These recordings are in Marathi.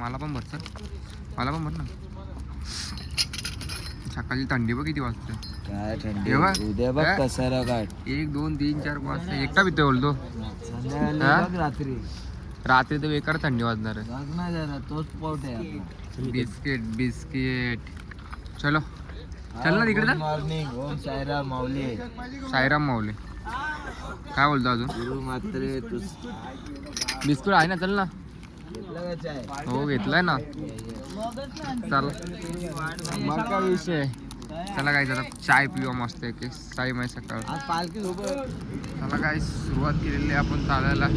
मला पण भर सर मला पण भर ना सकाळची थंडी बघ किती वाजते. काय थंडी? केव्हा? उद्या बघ? कसारा एक दोन तीन चार पाच सहा एकटा पितो बोलतो संध्याकाळी हा? बघ रात्री. रात्री तर बेकार थंडी वाजणार आहे. तोच पोट आहे आपला. Biscuit biscuit. चलो. चल ना तिकडे जा. मॉर्निंग ओम सायरा माऊली. साईराम माऊली. काय बोलतो अजून? गुरु मात्रे तू बिस्कुट आहे ना चल ना. हो घेतलाय ना. चल. मग काय विषय? चला काय जरा चाय पिऊया मस्त एक साई माई सकाळ. चला काय सुरुवात केलेली आहे आपण चालायला.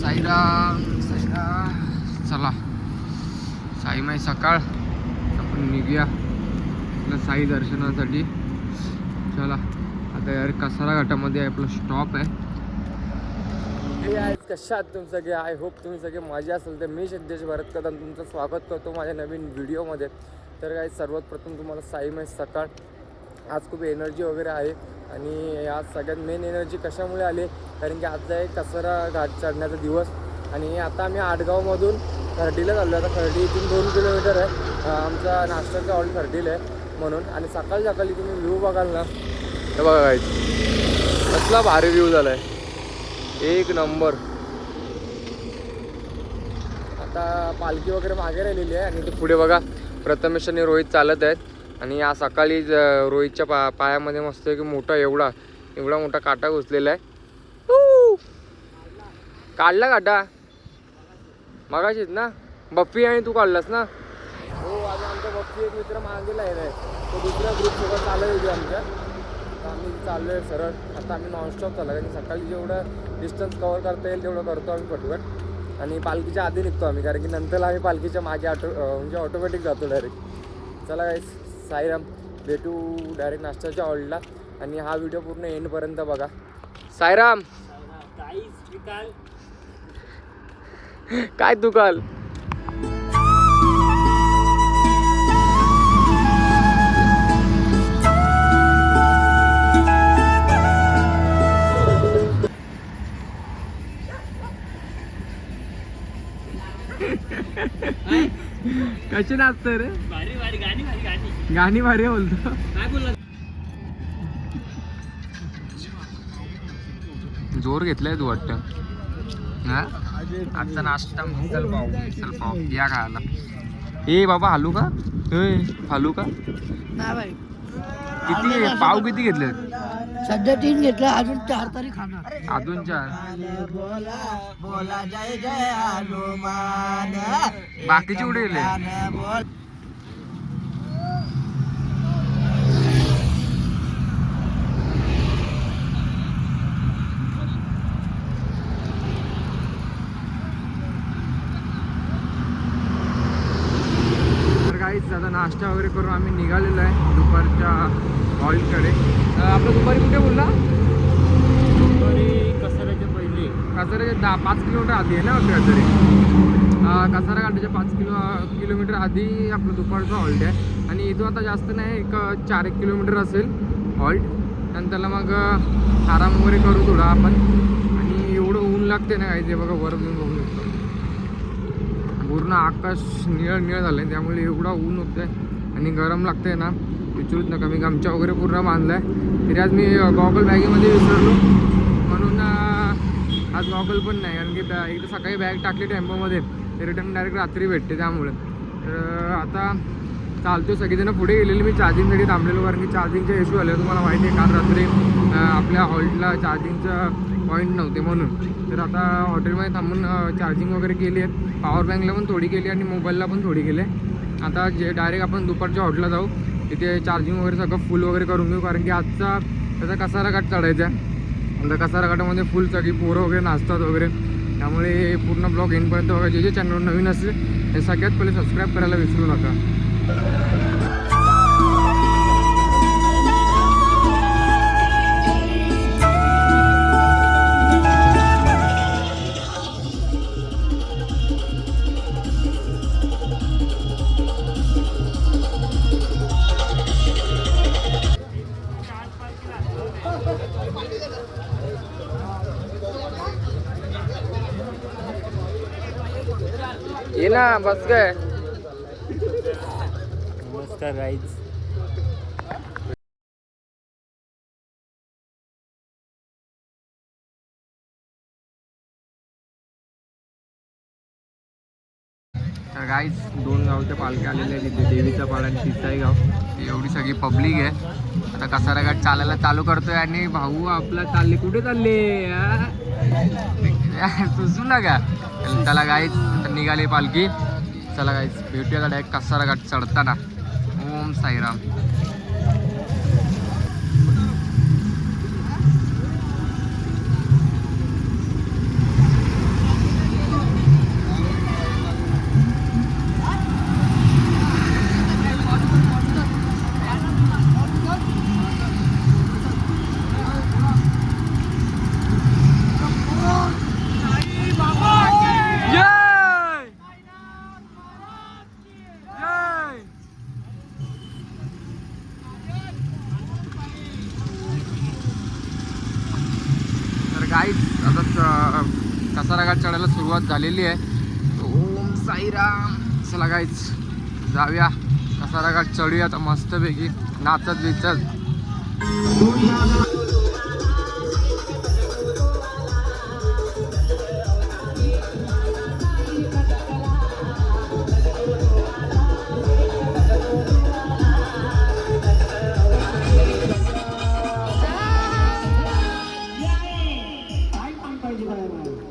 साईराम साईराम चला. साई माई सकाळ. आपण निघूया. साई दर्शनासाठी. चला. आता यार कसारा घाटामध्ये आपला स्टॉप आहे. कशा आहात तुम्ही सगळे? आय होप तुम्ही सगळे माझे असेल तर मी सिद्धेश भरत कदम तुमचं स्वागत करतो माझ्या नवीन व्हिडिओमध्ये. तर काय सर्वात प्रथम तुम्हाला साई माई सकाळ. आज खूप एनर्जी वगैरे आहे आणि आज सगळ्यात मेन एनर्जी कशामुळे आली? कारण की आजचा आहे कचरा घाट चढण्याचा दिवस आणि आता आम्ही आडगावमधून खर्डीला चाललो आता खर्डी इथून दोन किलोमीटर आहे. आमचा नाश्त्याचा हॉल खर्डीला आहे म्हणून. आणि सकाळी सकाळी तुम्ही व्ह्यू बघाल ना. हे बघा काय कसला भारी व्ह्यू झाला आहे एक नंबर. आता पालखी वगैरे मागे राहिलेली आहे आणि ते पुढे बघा प्रथमेश आणि रोहित चालत आहेत. आणि या सकाळी रोहितच्या पा पायामध्ये मस्त की मोठा एवढा एवढा मोठा काटा घुसलेला आहे. काढला काटा? मगाशीच ना? बप्पी आणि तू काढलास ना? हो आज आमचा बप्पी एक मित्र मागेला आहे तो दुसऱ्या ग्रुपसोबत चालत होती आमच्या. चाललो आहे सरळ. आता आम्ही नॉनस्टॉप चाललो कारण सकाळी जेवढं डिस्टन्स कवर करता येईल तेवढं करतो आम्ही पटपट आणि पालखीच्या आधी निघतो आम्ही. कारण की नंतर आम्ही पालखीच्या मागे ऑटो म्हणजे ऑटोमॅटिक जातो डायरेक्ट चला काय साईराम भेटू डायरेक्ट नाश्त्याच्या हॉलला आणि हा व्हिडिओ पूर्ण एंडपर्यंत बघा. साईराम! काय तू कशी नाचतोय रे. गाणी भारी आहे बोलतो. जोर घेतलाय तू वाटतं. हा? आजचा नाश्ता मिसल पाव मिसल पाव या खायला. ए बाबा हालू का? ए हालू का? किती पाव किती घेतले सध्या तीन घेतला अजून चार तरी खाणार. अजून चार. बोला बोला जय जय हनुमान बाकीचे उडेल बोल तर काहीच आता नाश्ता वगैरे करून आम्ही निघालेलो आहे दुपारच्या हॉलकडे आपलं दुपारी कुठे बोलला? कसाऱ्याच्या पहिले. दहा पाच किलोमीटर आधी आहे ना आपल्या तरी कासारा घाटाच्या पाच किलो किलोमीटर आधी आपलं दुपारचं हॉल्ट आहे. आणि इथून आता जास्त नाही एक चार एक किलोमीटर असेल हॉल्ट. नंतरला मग आराम वगैरे करू थोडा आपण. आणि एवढं ऊन लागते ना काही ते बघा वर घेऊन बघू शकतो पूर्ण आकाश निळ निळ झालं आहे त्यामुळे एवढा ऊन होतं आहे आणि गरम लागतंय ना. विचारूच नका. मी गमच्या वगैरे पूर्ण बांधला आहे तरी आज मी गॉगल बॅगेमध्ये विसरलो. म्हणून आज गॉगल पण नाही. कारण की बॅ- एकदा सकाळी बॅग टाकली टेम्पोमध्ये ते रिटर्न डायरेक्ट रात्री भेटते त्यामुळे. तर आता चालतो सगळेजण पुढे गेलेले. मी चार्जिंगसाठी थांबलेलो. कारण की चार्जिंगचा इश्यू आले तुम्हाला माहिती आहे काल रात्री आपल्या हॉल्टला चार्जिंगचं पॉईंट नव्हते म्हणून. तर आता हॉटेलमध्ये थांबून चार्जिंग वगैरे केली आहे. पॉवर बँकला पण थोडी केली आणि मोबाईलला पण थोडी केली आहे. आता जे डायरेक्ट आपण दुपारच्या हॉटेलला जाऊ तिथे चार्जिंग वगैरे सगळं फुल वगैरे करून घेऊ कारण की आजचा त्याचा कसारा घाट चढायचा आहे. आता कसारा घाटामध्ये फुल सगळी पोरं वगैरे नाचतात वगैरे. त्यामुळे हे पूर्ण ब्लॉग एंडपर्यंत बघा. जे जे चॅनल नवीन असेल हे सगळ्यात पहिले सबस्क्राईब करायला विसरू नका. ना बस काय नमस्कार गाईज तर गाईज दोन गावच्या पालख्या आलेल्या आहेत तिथे देवीचा पाळ आणि तिसाई गाव. एवढी सगळी पब्लिक आहे. आता कसारा घाट चालायला चालू करतोय आणि भाऊ आपला चालले. कुठे चालले? तुझू नका. त्याला गाईच निघाली पालखी. चला गाईच भेटूया गाड्या कसारा घाट चढताना. ओम साईराम. झालेली आहे. ओम साईराम. चला गाईच जाऊया. कसारा घाट चढूया आता मस्तपैकी नाचत बिचत.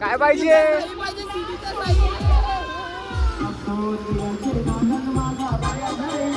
काय पाहिजे? মধুর মধুর মদন মাধা বায়া ধরে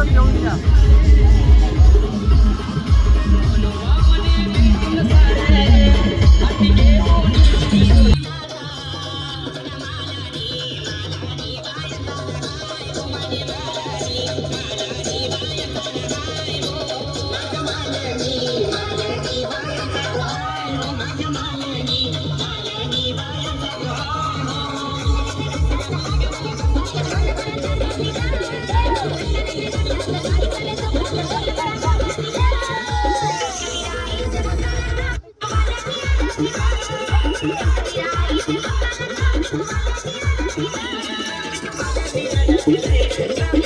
这里东。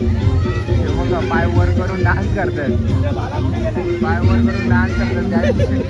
पाय वर करून डान्स करतात. पाय वर करून डान्स करतात त्या